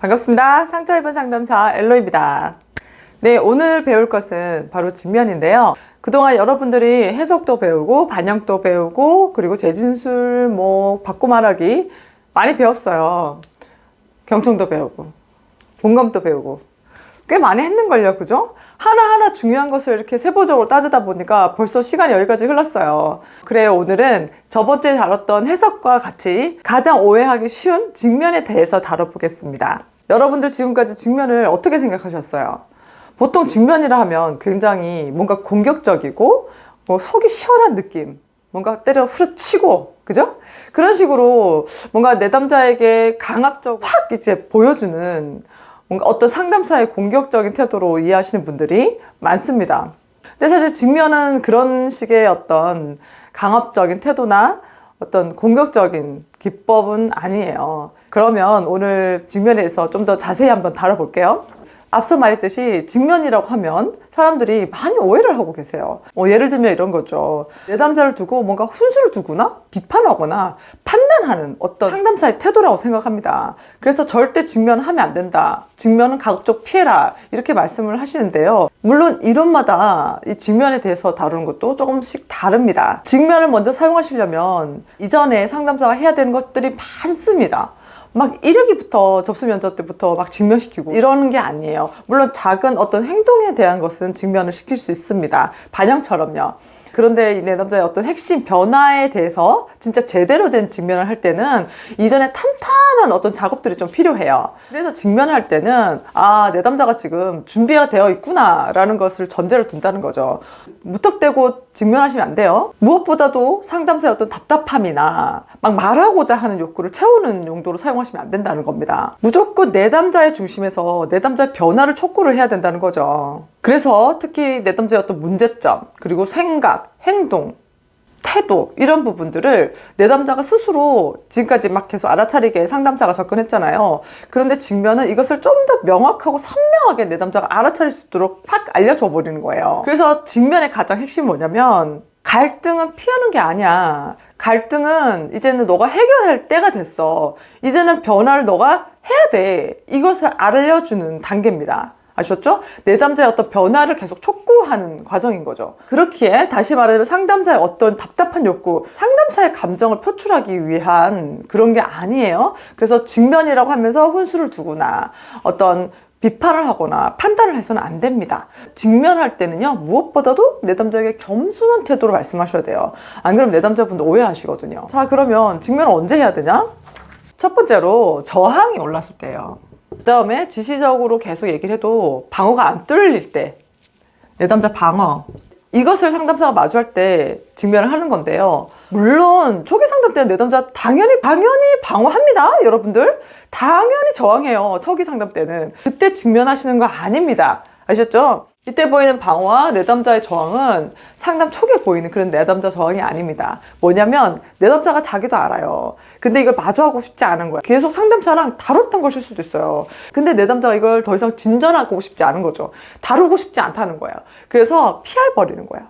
반갑습니다. 상처 입은 상담사 엘로입니다. 네, 오늘 배울 것은 바로 직면인데요. 그동안 여러분들이 해석도 배우고, 반영도 배우고, 그리고 재진술, 뭐, 바꿔 말하기 많이 배웠어요. 경청도 배우고, 공감도 배우고. 꽤 많이 했는걸요, 그죠? 하나하나 중요한 것을 이렇게 세부적으로 따지다 보니까 벌써 시간이 여기까지 흘렀어요. 그래요, 오늘은 저번주에 다뤘던 해석과 같이 가장 오해하기 쉬운 직면에 대해서 다뤄보겠습니다. 여러분들 지금까지 직면을 어떻게 생각하셨어요? 보통 직면이라 하면 굉장히 뭔가 공격적이고, 뭐 속이 시원한 느낌, 뭔가 때려 후려치고, 그죠? 그런 식으로 뭔가 내담자에게 강압적 확 이제 보여주는 뭔가 어떤 상담사의 공격적인 태도로 이해하시는 분들이 많습니다. 근데 사실 직면은 그런 식의 어떤 강압적인 태도나 어떤 공격적인 기법은 아니에요. 그러면 오늘 직면에서 좀 더 자세히 한번 다뤄볼게요. 앞서 말했듯이 직면이라고 하면 사람들이 많이 오해를 하고 계세요. 어, 예를 들면 이런 거죠. 내담자를 두고 뭔가 훈수를 두거나 비판하거나 판단하는 어떤 상담사의 태도라고 생각합니다. 그래서 절대 직면하면 안 된다. 직면은 가급적 피해라. 이렇게 말씀을 하시는데요. 물론 이론마다 이 직면에 대해서 다루는 것도 조금씩 다릅니다. 직면을 먼저 사용하시려면 이전에 상담사가 해야 되는 것들이 많습니다. 막 1학기부터 접수 면접 때부터 막 직면시키고 이러는 게 아니에요. 물론 작은 어떤 행동에 대한 것은 직면을 시킬 수 있습니다. 반영처럼요. 그런데 이 내담자의 어떤 핵심 변화에 대해서 진짜 제대로 된 직면을 할 때는 이전에 탄탄한 어떤 작업들이 좀 필요해요. 그래서 직면을 할 때는 아, 내담자가 지금 준비가 되어 있구나라는 것을 전제를 둔다는 거죠. 무턱대고 직면하시면 안 돼요. 무엇보다도 상담사의 어떤 답답함이나 막 말하고자 하는 욕구를 채우는 용도로 사용하시면 안 된다는 겁니다. 무조건 내담자의 중심에서 내담자의 변화를 촉구를 해야 된다는 거죠. 그래서 특히 내담자의 어떤 문제점, 그리고 생각, 행동, 태도 이런 부분들을 내담자가 스스로 지금까지 막 계속 알아차리게 상담사가 접근했잖아요. 그런데 직면은 이것을 좀 더 명확하고 선명하게 내담자가 알아차릴 수 있도록 팍 알려줘 버리는 거예요. 그래서 직면의 가장 핵심이 뭐냐면 갈등은 피하는 게 아니야. 갈등은 이제는 너가 해결할 때가 됐어. 이제는 변화를 너가 해야 돼. 이것을 알려주는 단계입니다. 아셨죠? 내담자의 어떤 변화를 계속 촉구하는 과정인 거죠. 그렇기에 다시 말하면 상담사의 어떤 답답한 욕구, 상담사의 감정을 표출하기 위한 그런 게 아니에요. 그래서 직면이라고 하면서 훈수를 두거나 어떤 비판을 하거나 판단을 해서는 안 됩니다. 직면할 때는요, 무엇보다도 내담자에게 겸손한 태도로 말씀하셔야 돼요. 안 그러면 내담자분들 오해하시거든요. 자, 그러면 직면을 언제 해야 되냐? 첫 번째로 저항이 올랐을 때예요. 그 다음에 지시적으로 계속 얘기를 해도 방어가 안 뚫릴 때 내담자 방어 이것을 상담사가 마주할 때 직면을 하는 건데요. 물론 초기 상담 때는 내담자 당연히 당연히 방어합니다, 여러분들. 당연히 저항해요. 초기 상담 때는 그때 직면하시는 거 아닙니다. 아셨죠? 이때 보이는 방어와 내담자의 저항은 상담 초기에 보이는 그런 내담자 저항이 아닙니다. 뭐냐면 내담자가 자기도 알아요. 근데 이걸 마주하고 싶지 않은 거야. 계속 상담사랑 다뤘던 것일 수도 있어요. 근데 내담자가 이걸 더 이상 진전하고 싶지 않은 거죠. 다루고 싶지 않다는 거예요. 그래서 피해버리는 거야.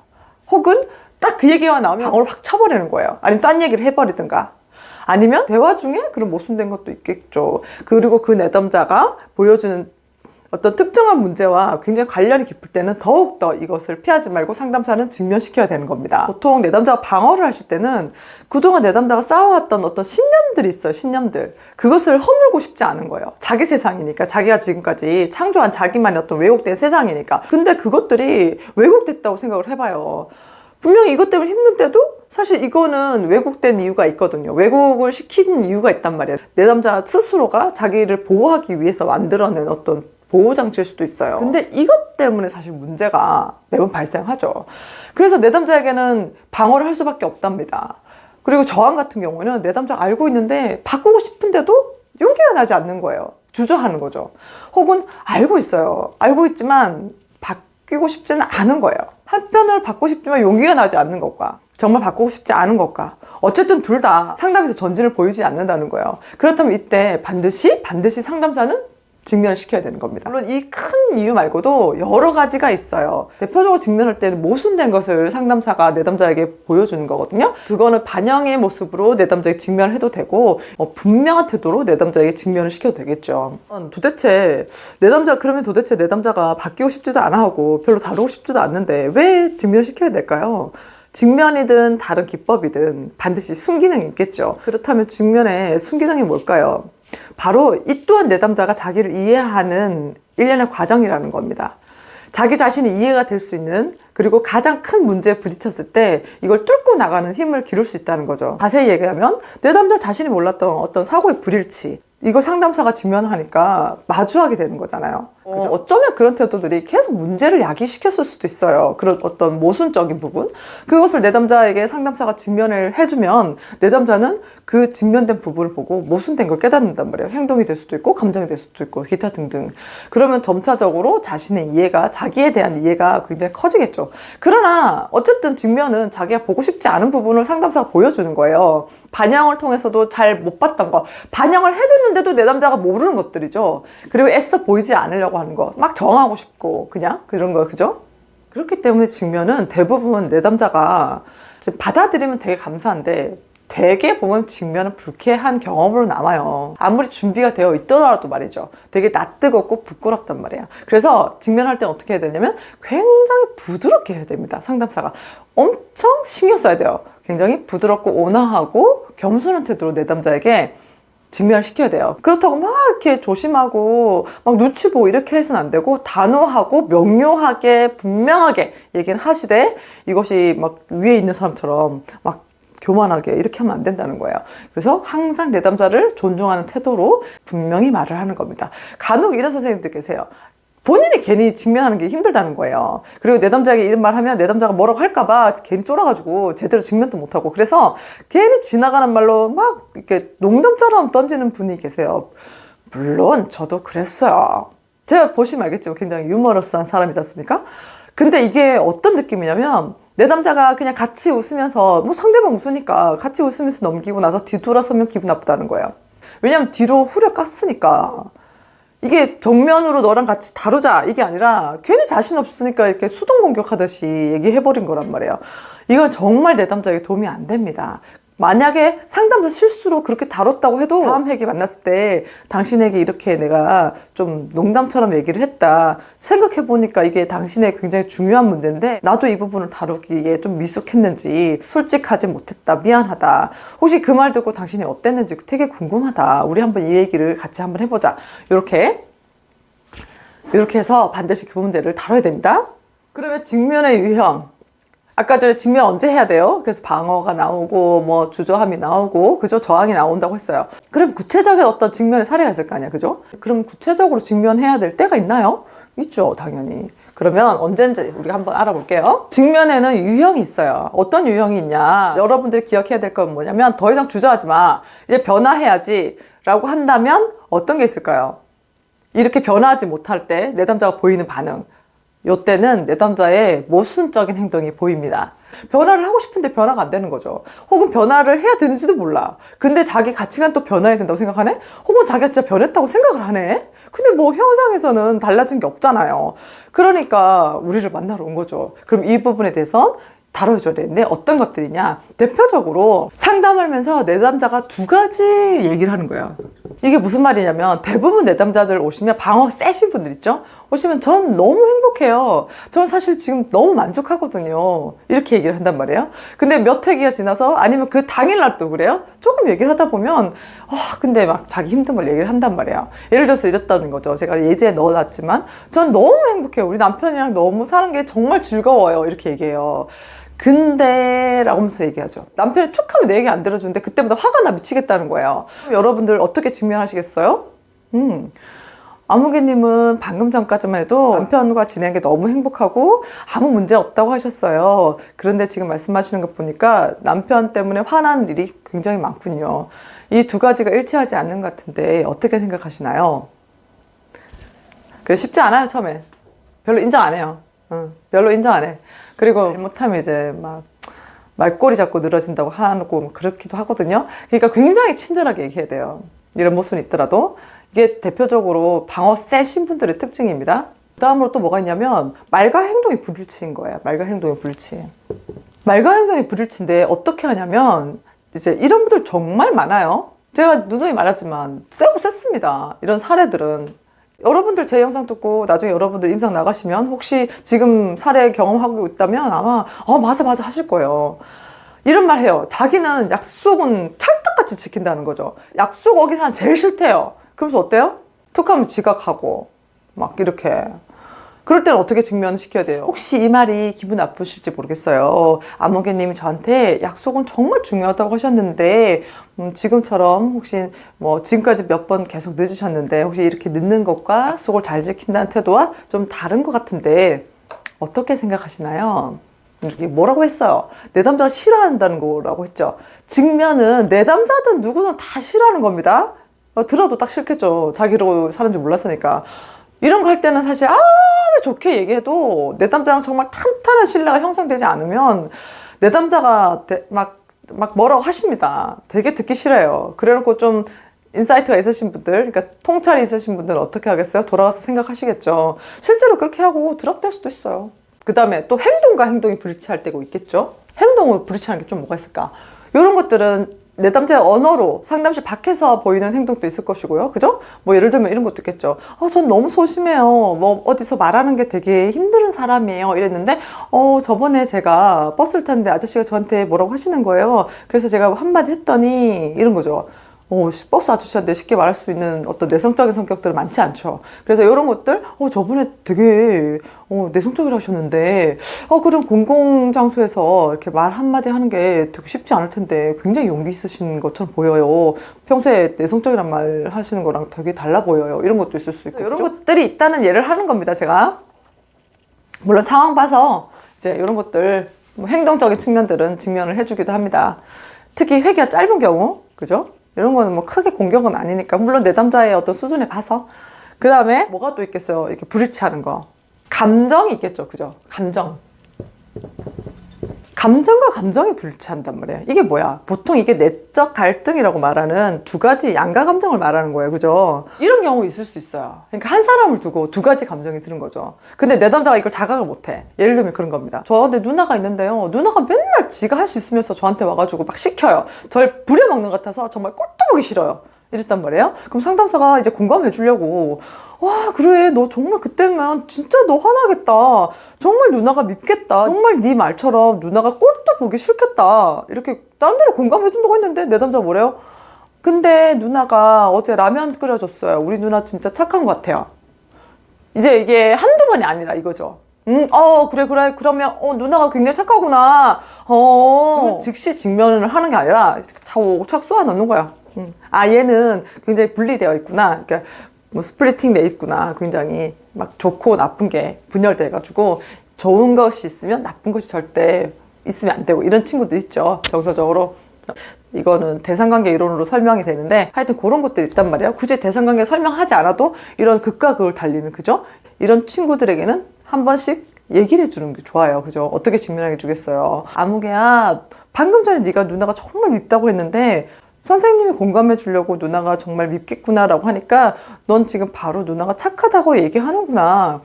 혹은 딱 그 얘기가 나오면 방어를 확 쳐버리는 거예요. 아니면 딴 얘기를 해버리든가. 아니면 대화 중에 그런 모순된 것도 있겠죠. 그리고 그 내담자가 보여주는 어떤 특정한 문제와 굉장히 관련이 깊을 때는 더욱더 이것을 피하지 말고 상담사는 직면시켜야 되는 겁니다. 보통 내담자가 방어를 하실 때는 그동안 내담자가 쌓아왔던 어떤 신념들이 있어요, 신념들. 그것을 허물고 싶지 않은 거예요. 자기 세상이니까, 자기가 지금까지 창조한 자기만의 어떤 왜곡된 세상이니까. 근데 그것들이 왜곡됐다고 생각을 해봐요. 분명히 이것 때문에 힘든 때도 사실 이거는 왜곡된 이유가 있거든요. 왜곡을 시킨 이유가 있단 말이에요. 내담자 스스로가 자기를 보호하기 위해서 만들어낸 어떤 보호 장치일 수도 있어요. 근데 이것 때문에 사실 문제가 매번 발생하죠. 그래서 내담자에게는 방어를 할 수밖에 없답니다. 그리고 저항 같은 경우는 내담자가 알고 있는데 바꾸고 싶은데도 용기가 나지 않는 거예요. 주저하는 거죠. 혹은 알고 있어요. 알고 있지만 바뀌고 싶지는 않은 거예요. 한편으로 바꾸고 싶지만 용기가 나지 않는 것과 정말 바꾸고 싶지 않은 것과 어쨌든 둘 다 상담에서 전진을 보이지 않는다는 거예요. 그렇다면 이때 반드시 반드시 상담사는 직면을 시켜야 되는 겁니다. 물론 이 큰 이유 말고도 여러 가지가 있어요. 대표적으로 직면할 때는 모순된 것을 상담사가 내담자에게 보여주는 거거든요. 그거는 반영의 모습으로 내담자에게 직면을 해도 되고 어, 분명한 태도로 내담자에게 직면을 시켜도 되겠죠. 어, 도대체 내담자 그러면 도대체 내담자가 바뀌고 싶지도 않아 하고 별로 다루고 싶지도 않는데 왜 직면을 시켜야 될까요? 직면이든 다른 기법이든 반드시 순기능이 있겠죠. 그렇다면 직면의 순기능이 뭘까요? 바로 이 또한 내담자가 자기를 이해하는 일련의 과정이라는 겁니다. 자기 자신이 이해가 될 수 있는 그리고 가장 큰 문제에 부딪혔을 때 이걸 뚫고 나가는 힘을 기를 수 있다는 거죠. 자세히 얘기하면 내담자 자신이 몰랐던 어떤 사고의 불일치 이걸 상담사가 직면하니까 마주하게 되는 거잖아요. 어, 어쩌면 그런 태도들이 계속 문제를 야기시켰을 수도 있어요. 그런 어떤 모순적인 부분. 그것을 내담자에게 상담사가 직면을 해주면 내담자는 그 직면된 부분을 보고 모순된 걸 깨닫는단 말이에요. 행동이 될 수도 있고, 감정이 될 수도 있고, 기타 등등. 그러면 점차적으로 자신의 이해가, 자기에 대한 이해가 굉장히 커지겠죠. 그러나 어쨌든 직면은 자기가 보고 싶지 않은 부분을 상담사가 보여주는 거예요. 반영을 통해서도 잘 못 봤던 거. 반영을 해줬는데 도 내담자가 모르는 것들이죠. 그리고 애써 보이지 않으려고 하는 거. 막 정하고 싶고, 그냥 그런 거, 그죠? 그렇기 때문에 직면은 대부분 내담자가 좀 받아들이면 되게 감사한데 되게 보면 직면은 불쾌한 경험으로 남아요. 아무리 준비가 되어 있더라도 말이죠. 되게 낯뜨겁고 부끄럽단 말이에요. 그래서 직면할 때 어떻게 해야 되냐면 굉장히 부드럽게 해야 됩니다. 상담사가. 엄청 신경 써야 돼요. 굉장히 부드럽고 온화하고 겸손한 태도로 내담자에게 직면을 시켜야 돼요. 그렇다고 막 이렇게 조심하고 막 눈치 보고 이렇게 해서는 안 되고 단호하고 명료하게 분명하게 얘기를 하시되 이것이 막 위에 있는 사람처럼 막 교만하게 이렇게 하면 안 된다는 거예요. 그래서 항상 내담자를 존중하는 태도로 분명히 말을 하는 겁니다. 간혹 이런 선생님들 계세요. 본인이 괜히 직면하는 게 힘들다는 거예요. 그리고 내담자에게 이런 말 하면 내담자가 뭐라고 할까봐 괜히 쫄아가지고 제대로 직면도 못하고 그래서 괜히 지나가는 말로 막 이렇게 농담처럼 던지는 분이 계세요. 물론 저도 그랬어요. 제가 보시면 알겠지만 굉장히 유머러스한 사람이지 않습니까? 근데 이게 어떤 느낌이냐면 내담자가 그냥 같이 웃으면서 뭐 상대방 웃으니까 같이 웃으면서 넘기고 나서 뒤돌아서면 기분 나쁘다는 거예요. 왜냐면 뒤로 후려 깠으니까. 이게 정면으로 너랑 같이 다루자 이게 아니라 괜히 자신 없으니까 이렇게 수동 공격하듯이 얘기해버린 거란 말이에요. 이건 정말 내담자에게 도움이 안 됩니다. 만약에 상담사 실수로 그렇게 다뤘다고 해도 다음 회기 만났을 때 당신에게 이렇게 내가 좀 농담처럼 얘기를 했다. 생각해 보니까 이게 당신의 굉장히 중요한 문제인데 나도 이 부분을 다루기에 좀 미숙했는지 솔직하지 못했다. 미안하다. 혹시 그 말 듣고 당신이 어땠는지 되게 궁금하다. 우리 한번 이 얘기를 같이 한번 해보자. 이렇게 이렇게 해서 반드시 그 문제를 다뤄야 됩니다. 그러면 직면의 유형 아까 전에 직면 언제 해야 돼요? 그래서 방어가 나오고 뭐 주저함이 나오고 그죠? 저항이 나온다고 했어요. 그럼 구체적인 어떤 직면의 사례가 있을 거 아니야, 그죠? 그럼 구체적으로 직면해야 될 때가 있나요? 있죠, 당연히. 그러면 언젠지 우리가 한번 알아볼게요. 직면에는 유형이 있어요. 어떤 유형이 있냐? 여러분들이 기억해야 될 건 뭐냐면 더 이상 주저하지 마. 이제 변화해야지. 라고 한다면 어떤 게 있을까요? 이렇게 변화하지 못할 때 내담자가 보이는 반응. 요때는 내담자의 모순적인 행동이 보입니다. 변화를 하고 싶은데 변화가 안 되는 거죠. 혹은 변화를 해야 되는지도 몰라. 근데 자기 가치관 또 변화해야 된다고 생각하네? 혹은 자기가 진짜 변했다고 생각을 하네? 근데 뭐 형상에서는 달라진 게 없잖아요. 그러니까 우리를 만나러 온 거죠. 그럼 이 부분에 대해선 다뤄줘야 되는데 어떤 것들이냐? 대표적으로 상담하면서 내담자가 두 가지 얘기를 하는 거예요. 이게 무슨 말이냐면 대부분 내담자들 오시면 방어 세신 분들 있죠? 오시면 전 너무 행복해요. 저는 사실 지금 너무 만족하거든요. 이렇게 얘기를 한단 말이에요. 근데 몇 회기가 지나서 아니면 그 당일날 또 그래요? 조금 얘기를 하다 보면 아 근데 막 자기 힘든 걸 얘기를 한단 말이에요. 예를 들어서 이랬다는 거죠. 제가 예제에 넣어놨지만 전 너무 행복해요. 우리 남편이랑 너무 사는 게 정말 즐거워요. 이렇게 얘기해요 근데 라고 하면서 얘기하죠. 남편이 툭 하면 내 얘기 안 들어주는데 그때마다 화가 나 미치겠다는 거예요. 여러분들 어떻게 직면하시겠어요? 음. 아무개님은 방금 전까지만 해도 남편과 지내는 게 너무 행복하고 아무 문제 없다고 하셨어요. 그런데 지금 말씀하시는 것 보니까 남편 때문에 화난 일이 굉장히 많군요. 이 두 가지가 일치하지 않는 것 같은데 어떻게 생각하시나요? 그 쉽지 않아요, 처음에. 별로 인정 안 해요. 응, 별로 인정 안 해. 그리고 잘못하면 이제 막 말꼬리 잡고 늘어진다고 하고 뭐 그렇기도 하거든요. 그러니까 굉장히 친절하게 얘기해야 돼요. 이런 모습이 있더라도 이게 대표적으로 방어 세신 분들의 특징입니다. 그 다음으로 또 뭐가 있냐면 말과 행동이 불일치인 거예요. 말과 행동이 불일치. 말과 행동이 불일치인데 어떻게 하냐면 이제 이런 분들 정말 많아요. 제가 누누이 말하지만 세고 셌습니다. 이런 사례들은 여러분들 제 영상 듣고 나중에 여러분들 임상 나가시면 혹시 지금 사례 경험하고 있다면 아마 어 맞아 맞아 하실 거예요. 이런 말 해요. 자기는 약속은 찰떡같이 지킨다는 거죠. 약속 어긴 사람 제일 싫대요. 그러면서 어때요? 툭하면 지각하고 막 이렇게 그럴 때는 어떻게 증명시켜야 돼요? 혹시 이 말이 기분 나쁘실지 모르겠어요. 아무개님이 저한테 약속은 정말 중요하다고 하셨는데 음, 지금처럼 혹시 뭐 지금까지 몇 번 계속 늦으셨는데 혹시 이렇게 늦는 것과 약속을 잘 지킨다는 태도와 좀 다른 것 같은데 어떻게 생각하시나요? 이렇게 뭐라고 했어요? 내담자가 싫어한다는 거라고 했죠. 직면은 내담자든 누구든 다 싫어하는 겁니다. 어, 들어도 딱 싫겠죠. 자기로 사는지 몰랐으니까. 이런 거 할 때는 사실 아무리 좋게 얘기해도 내담자랑 정말 탄탄한 신뢰가 형성되지 않으면 내담자가 막, 막 뭐라고 하십니다. 되게 듣기 싫어요. 그래놓고 좀 인사이트가 있으신 분들, 그러니까 통찰이 있으신 분들은 어떻게 하겠어요? 돌아가서 생각하시겠죠. 실제로 그렇게 하고 드랍될 수도 있어요. 그 다음에 또 행동과 행동이 불일치할 때가 있겠죠. 행동을 불일치하는 게 좀 뭐가 있을까? 이런 것들은 내담자의 언어로 상담실 밖에서 보이는 행동도 있을 것이고요. 그죠? 뭐 예를 들면 이런 것도 있겠죠. 어, 전 너무 소심해요. 뭐 어디서 말하는 게 되게 힘든 사람이에요. 이랬는데, 어, 저번에 제가 버스를 탔는데 아저씨가 저한테 뭐라고 하시는 거예요. 그래서 제가 한마디 했더니 이런 거죠. 어, 버스 아저씨한테 쉽게 말할 수 있는 어떤 내성적인 성격들은 많지 않죠. 그래서 이런 것들, 어, 저번에 되게, 어, 내성적이라 하셨는데, 어, 그런 공공장소에서 이렇게 말 한마디 하는 게 되게 쉽지 않을 텐데, 굉장히 용기 있으신 것처럼 보여요. 평소에 내성적이란 말 하시는 거랑 되게 달라 보여요. 이런 것도 있을 수 있고. 이런 것들이 있다는 예를 하는 겁니다, 제가. 물론 상황 봐서, 이제 이런 것들, 뭐 행동적인 측면들은 직면을 해주기도 합니다. 특히 회기가 짧은 경우, 그죠? 이런 거는 뭐 크게 공격은 아니니까. 물론 내담자의 어떤 수준에 봐서. 그 다음에 뭐가 또 있겠어요? 이렇게 불일치하는 거. 감정이 있겠죠. 그죠? 감정 감정과 감정이 불일치한단 말이에요. 이게 뭐야? 보통 이게 내적 갈등이라고 말하는 두 가지 양가 감정을 말하는 거예요. 그죠? 이런 경우 있을 수 있어요. 그러니까 한 사람을 두고 두 가지 감정이 드는 거죠. 근데 내담자가 이걸 자각을 못 해. 예를 들면 그런 겁니다. 저한테 누나가 있는데요. 누나가 맨날 지가 할 수 있으면서 저한테 와가지고 막 시켜요. 절 부려먹는 것 같아서 정말 꼴도 보기 싫어요 이랬단 말이에요. 그럼 상담사가 이제 공감해 주려고 와 그래 너 정말 그때면 진짜 너 화나겠다. 정말 누나가 밉겠다. 정말 네 말처럼 누나가 꼴도 보기 싫겠다. 이렇게 나름대로 공감해 준다고 했는데 내 남자 뭐래요? 근데 누나가 어제 라면 끓여줬어요. 우리 누나 진짜 착한 것 같아요. 이제 이게 한두 번이 아니라 이거죠. 음, 어, 그래, 그래. 그러면, 어, 누나가 굉장히 착하구나. 어, 즉시 직면을 하는 게 아니라 차곡차곡 쏘아 넣는 거야. 음. 아, 얘는 굉장히 분리되어 있구나. 그러니까 뭐 스플리팅 돼 있구나. 굉장히 막 좋고 나쁜 게 분열돼 가지고 좋은 것이 있으면 나쁜 것이 절대 있으면 안 되고 이런 친구도 있죠. 정서적으로. 이거는 대상관계 이론으로 설명이 되는데 하여튼 그런 것도 있단 말이에요. 굳이 대상관계 설명하지 않아도 이런 극과 극을 달리는 그죠? 이런 친구들에게는 한 번씩 얘기를 해주는 게 좋아요. 그죠? 어떻게 직면하게 주겠어요. 아무개야 방금 전에 네가 누나가 정말 밉다고 했는데 선생님이 공감해 주려고 누나가 정말 밉겠구나라고 하니까 넌 지금 바로 누나가 착하다고 얘기하는구나.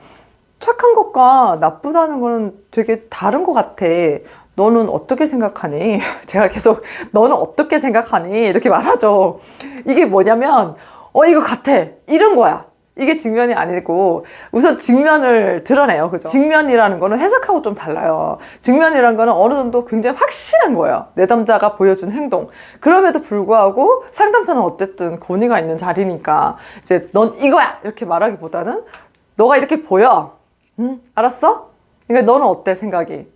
착한 것과 나쁘다는 거는 되게 다른 것 같아. 너는 어떻게 생각하니? 제가 계속 너는 어떻게 생각하니? 이렇게 말하죠. 이게 뭐냐면 어 이거 같아. 이런 거야. 이게 직면이 아니고 우선 직면을 드러내요. 그죠? 직면이라는 거는 해석하고 좀 달라요. 직면이라는 거는 어느 정도 굉장히 확실한 거예요. 내담자가 보여준 행동. 그럼에도 불구하고 상담사는 어쨌든 권위가 있는 자리니까 이제 넌 이거야! 이렇게 말하기보다는 너가 이렇게 보여. 응? 알았어? 그러니까 너는 어때 생각이?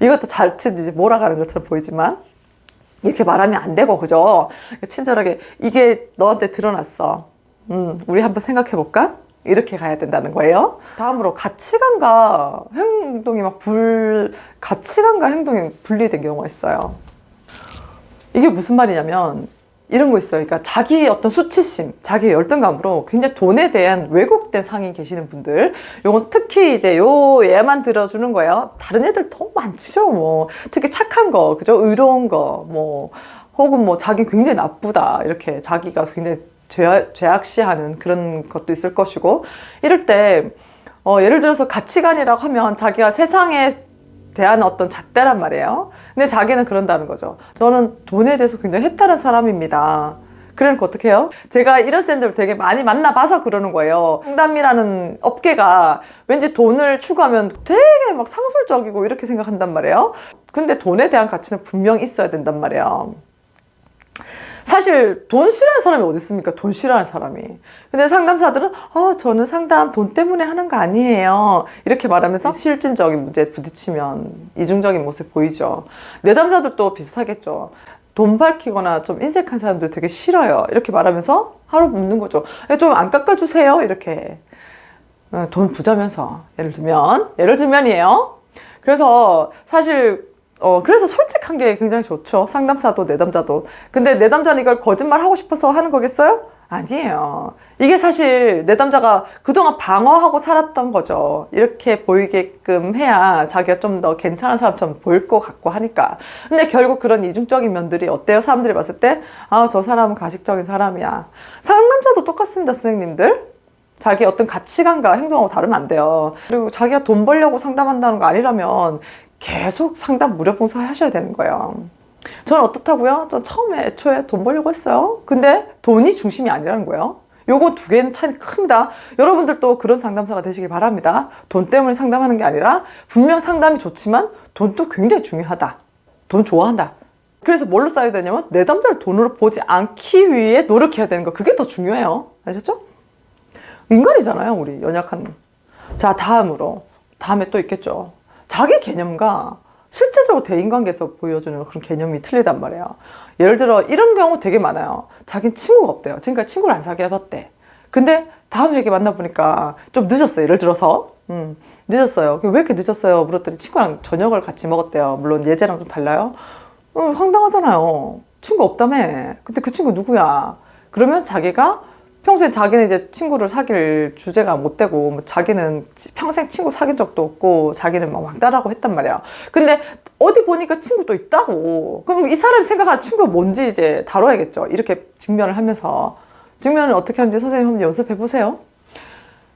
이것도 자칫 이제 몰아가는 것처럼 보이지만 이렇게 말하면 안 되고 그죠? 친절하게 이게 너한테 드러났어. 음, 우리 한번 생각해 볼까? 이렇게 가야 된다는 거예요. 다음으로 가치관과 행동이 막 불, 가치관과 행동이 분리된 경우가 있어요. 이게 무슨 말이냐면, 이런 거 있어요. 그러니까 자기의 어떤 수치심, 자기의 열등감으로 굉장히 돈에 대한 왜곡된 상이 계시는 분들. 요건 특히 이제 요 얘만 들어주는 거예요. 다른 애들 더 많죠. 뭐. 특히 착한 거, 그죠? 의로운 거, 뭐. 혹은 뭐 자기 굉장히 나쁘다. 이렇게 자기가 굉장히 죄, 죄악시하는 그런 것도 있을 것이고 이럴 때 어, 예를 들어서 가치관이라고 하면 자기가 세상에 대한 어떤 잣대란 말이에요. 근데 자기는 그런다는 거죠. 저는 돈에 대해서 굉장히 해탈한 사람입니다. 그러니까 어떻게 해요? 제가 이런 샌들을 되게 많이 만나봐서 그러는 거예요. 상담이라는 업계가 왠지 돈을 추구하면 되게 막 상술적이고 이렇게 생각한단 말이에요. 근데 돈에 대한 가치는 분명 있어야 된단 말이에요. 사실 돈 싫어하는 사람이 어디 있습니까? 돈 싫어하는 사람이. 근데 상담사들은 어 저는 상담 돈 때문에 하는 거 아니에요. 이렇게 말하면서 실질적인 문제에 부딪히면 이중적인 모습 보이죠. 내담자들도 비슷하겠죠. 돈 밝히거나 좀 인색한 사람들 되게 싫어요. 이렇게 말하면서 하루 묻는 거죠. 좀 안 깎아주세요. 이렇게. 어, 돈 부자면서 예를 들면 예를 들면이에요. 그래서 사실 어 그래서 솔직한 게 굉장히 좋죠. 상담사도 내담자도. 근데 내담자는 이걸 거짓말 하고 싶어서 하는 거겠어요? 아니에요. 이게 사실 내담자가 그동안 방어하고 살았던 거죠. 이렇게 보이게끔 해야 자기가 좀 더 괜찮은 사람처럼 보일 것 같고 하니까. 근데 결국 그런 이중적인 면들이 어때요? 사람들이 봤을 때, 아, 저 사람은 가식적인 사람이야. 상담자도 똑같습니다, 선생님들. 자기 어떤 가치관과 행동하고 다르면 안 돼요. 그리고 자기가 돈 벌려고 상담한다는 거 아니라면 계속 상담 무료 봉사 하셔야 되는 거예요. 저는 어떻다고요? 전 처음에 애초에 돈 벌려고 했어요. 근데 돈이 중심이 아니라는 거예요. 요거 두 개는 차이 큽니다. 여러분들도 그런 상담사가 되시길 바랍니다. 돈 때문에 상담하는 게 아니라 분명 상담이 좋지만 돈도 굉장히 중요하다. 돈 좋아한다. 그래서 뭘로 쌓여야 되냐면 내 담자를 돈으로 보지 않기 위해 노력해야 되는 거. 그게 더 중요해요. 아셨죠? 인간이잖아요, 우리 연약한. 자, 다음으로. 다음에 또 있겠죠. 자기 개념과 실제적으로 대인관계에서 보여주는 그런 개념이 틀리단 말이에요. 예를 들어 이런 경우 되게 많아요. 자기는 친구가 없대요. 지금까지 친구를 안 사귀어 봤대. 근데 다음 회계 만나보니까 좀 늦었어요. 예를 들어서. 음, 늦었어요. 왜 이렇게 늦었어요? 물었더니 친구랑 저녁을 같이 먹었대요. 물론 예제랑 좀 달라요. 음, 황당하잖아요. 친구 없다며. 근데 그 친구 누구야? 그러면 자기가 평소에 자기는 이제 친구를 사귈 주제가 못 되고 뭐 자기는 평생 친구 사귄 적도 없고 자기는 막 왕따라고 했단 말이야. 근데 어디 보니까 친구 또 있다고. 그럼 이 사람이 생각하는 친구가 뭔지 이제 다뤄야겠죠. 이렇게 직면을 하면서 직면을 어떻게 하는지 선생님 한번 연습해 보세요.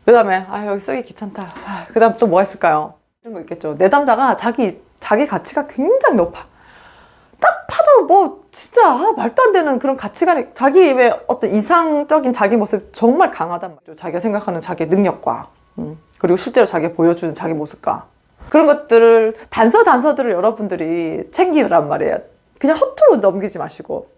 그다음에 아 여기 쓰기 귀찮다. 아, 그다음 또 뭐가 있을까요? 이런 거 있겠죠. 내담자가 자기 자기 가치가 굉장히 높아. 딱 봐도 뭐 진짜 아, 말도 안 되는 그런 가치관이 자기 의 어떤 이상적인 자기 모습 정말 강하단 말이죠. 자기가 생각하는 자기 능력과 음, 그리고 실제로 자기가 보여주는 자기 모습과 그런 것들을 단서 단서들을 여러분들이 챙기란 말이에요. 그냥 허투루 넘기지 마시고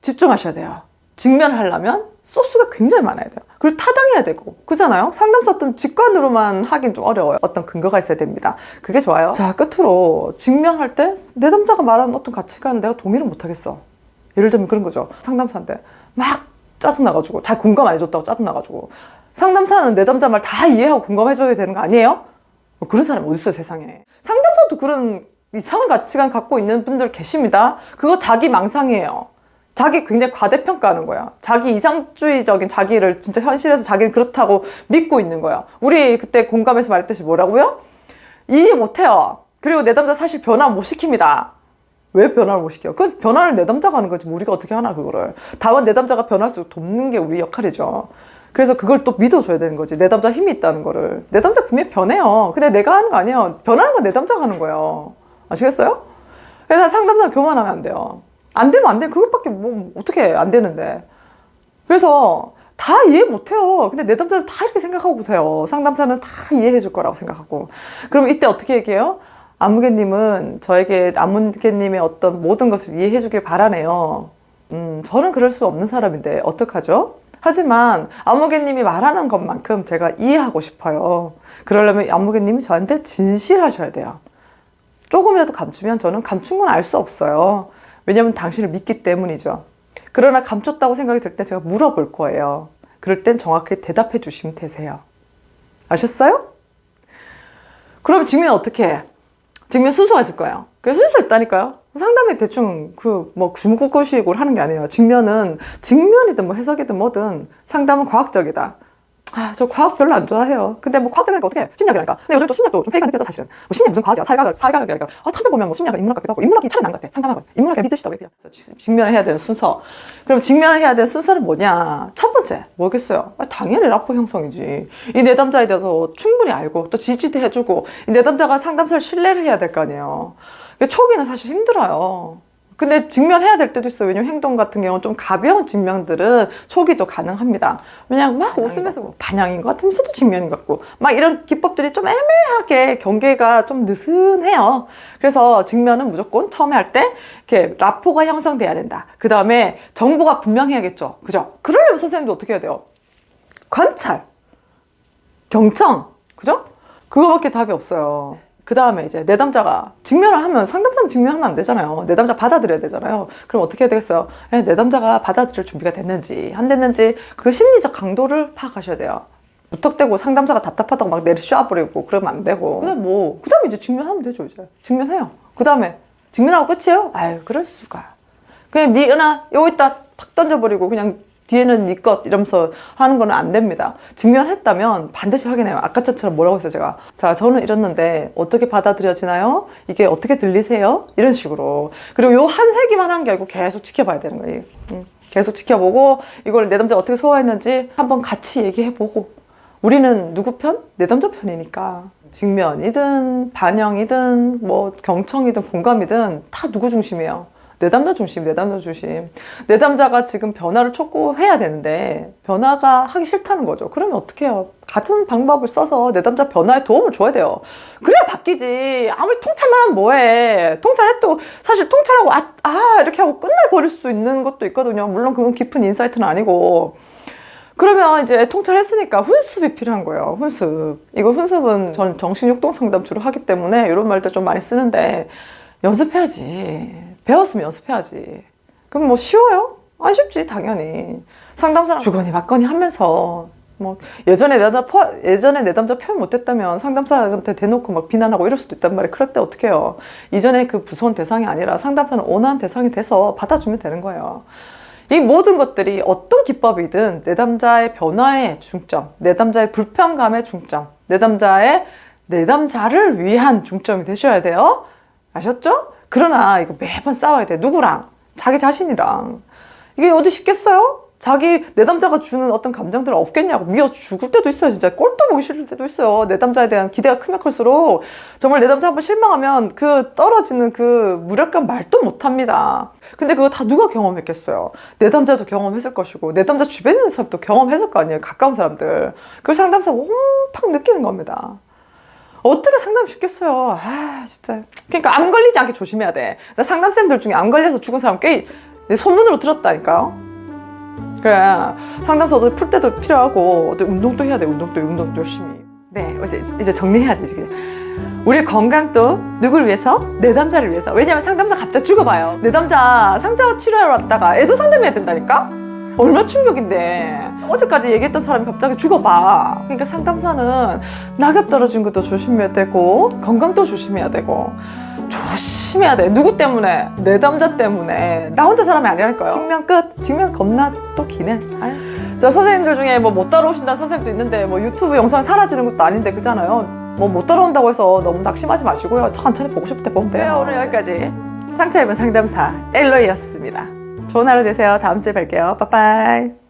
집중하셔야 돼요. 직면하려면 소스가 굉장히 많아야 돼요. 그리고 타당해야 되고 그잖아요. 상담사 어떤 직관으로만 하긴 좀 어려워요. 어떤 근거가 있어야 됩니다. 그게 좋아요. 자 끝으로 직면할 때내 남자가 말하는 어떤 가치관을 내가 동의를 못하겠어. 예를 들면 그런 거죠. 상담사인데 막 짜증나가지고 잘 공감 안 해줬다고 짜증나가지고 상담사는 내 남자 말 다 이해하고 공감해줘야 되는 거 아니에요? 뭐 그런 사람 어디 있어요 세상에. 상담사도 그런 이상한 가치관 갖고 있는 분들 계십니다. 그거 자기 망상이에요. 자기 굉장히 과대평가하는 거야. 자기 이상주의적인 자기를 진짜 현실에서 자기는 그렇다고 믿고 있는 거야. 우리 그때 공감해서 말했듯이 뭐라고요? 이해 못해요. 그리고 내 남자 사실 변화 못 시킵니다. 왜 변화를 못 시켜? 그건 변화를 내 남자가 하는 거지. 뭐 우리가 어떻게 하나 그거를. 다만 내 남자가 변할 수 돕는 게 우리 역할이죠. 그래서 그걸 또 믿어줘야 되는 거지. 내 남자 힘이 있다는 거를. 내 남자 분명히 변해요. 근데 내가 하는 거 아니에요. 변하는 건 내 남자가 하는 거예요. 아시겠어요? 그래서 상담사 교만하면 안 돼요. 안 되면 안 돼. 그것밖에 뭐 어떻게 안 되는데. 그래서 다 이해 못해요. 근데 내 남자를 다 이렇게 생각하고 보세요. 상담사는 다 이해해 줄 거라고 생각하고. 그럼 이때 어떻게 얘기해요? 안무개님은 저에게 안무개님의 어떤 모든 것을 이해해 주길 바라네요. 음, 저는 그럴 수 없는 사람인데 어떡하죠? 하지만 안무개님이 말하는 것만큼 제가 이해하고 싶어요. 그러려면 안무개님이 저한테 진실하셔야 돼요. 조금이라도 감추면 저는 감춘 건 알 수 없어요. 왜냐면 당신을 믿기 때문이죠. 그러나 감췄다고 생각이 들 때 제가 물어볼 거예요. 그럴 땐 정확히 대답해 주시면 되세요. 아셨어요? 그럼 직면 어떻게 해? 직면 순서가 있을 거예요. 그 순서 있다니까요. 상담에 대충 그뭐 중국구식으로 하는 게 아니에요. 직면은 직면이든 뭐 해석이든 뭐든 상담은 과학적이다. 아, 저 과학 별로 안 좋아해요. 근데 뭐 과학자니까 어떻게 해? 심리학이라니까. 근데 요즘 또 심리학도 좀 회의가 느껴져, 사실은. 뭐 심리학 무슨 과학이야? 사회과학, 사회과학이라니까. 아, 탐배 보면 뭐 심리학은 인문학 같기도 하고, 인문학이 차라리 난 같아. 상담하고. 인문학이 믿으시다고 그냥. 그래서 직면을 해야 되는 순서. 그럼 직면을 해야 되는 순서는 뭐냐? 첫 번째, 뭐겠어요? 아, 당연히 라포 형성이지. 이 내담자에 대해서 충분히 알고, 또 지지도 해주고, 이 내담자가 상담사를 신뢰를 해야 될 거 아니에요. 근데 초기는 사실 힘들어요. 근데 직면해야 될 때도 있어요. 왜냐면 행동 같은 경우는 좀 가벼운 직면들은 초기도 가능합니다. 왜냐면 막 웃으면서 뭐 반향인 것 같으면서도 직면인 것 같고 막 이런 기법들이 좀 애매하게 경계가 좀 느슨해요. 그래서 직면은 무조건 처음에 할 때 이렇게 라포가 형성돼야 된다. 그 다음에 정보가 분명해야겠죠. 그죠? 그러려면 선생님도 어떻게 해야 돼요? 관찰, 경청, 그죠? 그거밖에 답이 없어요. 그 다음에 이제 내담자가 직면을 하면 상담사는 직면하면 안 되잖아요. 내담자 받아들여야 되잖아요. 그럼 어떻게 해야 되겠어요? 예, 내담자가 받아들일 준비가 됐는지 안 됐는지 그 심리적 강도를 파악하셔야 돼요. 무턱대고 상담사가 답답하다고 막 내리 쏴버리고 그러면 안 되고 그다음 뭐 그다음에 이제 직면하면 되죠 이제 직면해요. 그 다음에 직면하고 끝이에요? 아유 그럴 수가. 그냥 네 은하 여기 있다 팍 던져버리고 그냥 뒤에는 네 것 이러면서 하는 거는 안 됩니다. 직면했다면 반드시 확인해요. 아까 처럼 뭐라고 했어요 제가. 자 저는 이랬는데 어떻게 받아들여지나요? 이게 어떻게 들리세요? 이런 식으로. 그리고 요 한 세기만 한 게 아니고 계속 지켜봐야 되는 거예요. 음, 계속 지켜보고 이걸 내 남자 어떻게 소화했는지 한번 같이 얘기해보고 우리는 누구 편? 내 남자 편이니까. 직면이든 반영이든 뭐 경청이든 공감이든 다 누구 중심이에요. 내담자 중심, 내담자 중심. 내담자가 지금 변화를 촉구해야 되는데 변화가 하기 싫다는 거죠. 그러면 어떻게 해요? 같은 방법을 써서 내담자 변화에 도움을 줘야 돼요. 그래야 바뀌지. 아무리 통찰만 하면 뭐해. 통찰해도 사실 통찰하고 아, 아 이렇게 하고 끝내버릴 수 있는 것도 있거든요. 물론 그건 깊은 인사이트는 아니고. 그러면 이제 통찰했으니까 훈습이 필요한 거예요. 훈습. 이거 훈습은 전 정신육동 상담 주로 하기 때문에 이런 말들 좀 많이 쓰는데 연습해야지. 배웠으면 연습해야지. 그럼 뭐 쉬워요? 안 쉽지, 당연히. 상담사랑 주거니 받거니 하면서 뭐 예전에 내담자 포, 예전에 내담자 표현 못했다면 상담사한테 대놓고 막 비난하고 이럴 수도 있단 말이에요. 그럴 때 어떻게 해요? 이전에 그 무서운 대상이 아니라 상담사는 원하는 대상이 돼서 받아주면 되는 거예요. 이 모든 것들이 어떤 기법이든 내담자의 변화에 중점, 내담자의 불편감에 중점, 내담자의 내담자를 위한 중점이 되셔야 돼요. 아셨죠? 그러나 이거 매번 싸워야 돼. 누구랑? 자기 자신이랑. 이게 어디 쉽겠어요? 자기 내담자가 주는 어떤 감정들 은 없겠냐고 미워 죽을 때도 있어요 진짜 꼴도 보기 싫을 때도 있어요 내담자에 대한 기대가 크면 클수록 정말 내담자 한번 실망하면 그 떨어지는 그 무력감 말도 못합니다 근데 그거 다 누가 경험했겠어요 내담자도 경험했을 것이고 내담자 주변에 있는 사람도 경험했을 거 아니에요 가까운 사람들 그걸 상담사 온팡 느끼는 겁니다 어떻게 상담 쉽겠어요? 아 진짜. 그러니까 암 걸리지 않게 조심해야 돼. 나 상담쌤들 중에 암 걸려서 죽은 사람 꽤 내 소문으로 들었다니까요. 그래. 상담소도 풀 때도 필요하고 또 운동도 해야 돼 운동도 운동도 열심히. 네 이제 이제 정리해야지 이제 우리 건강도 누굴 위해서? 내담자를 위해서. 왜냐면 상담사 갑자기 죽어봐요. 내담자 상자 치료하러 왔다가 애도 상담해야 된다니까 얼마나 충격인데 어제까지 얘기했던 사람이 갑자기 죽어봐 그러니까 상담사는 낙엽 떨어진 것도 조심해야 되고 건강도 조심해야 되고 조심해야 돼. 누구 때문에? 내담자 때문에. 나 혼자 사람이 아니라니까요. 직면 끝. 직면 겁나 또 기네. 아유. 자, 선생님들 중에 뭐 못 따라오신다는 선생님도 있는데 뭐 유튜브 영상 사라지는 것도 아닌데 그잖아요. 뭐 못 따라온다고 해서 너무 낙심하지 마시고요. 천천히 보고 싶을 때 보면 돼요. 네, 오늘 여기까지 상처 입은 상담사 엘로이였습니다. 좋은 하루 되세요. 다음 주에 뵐게요. 빠빠이.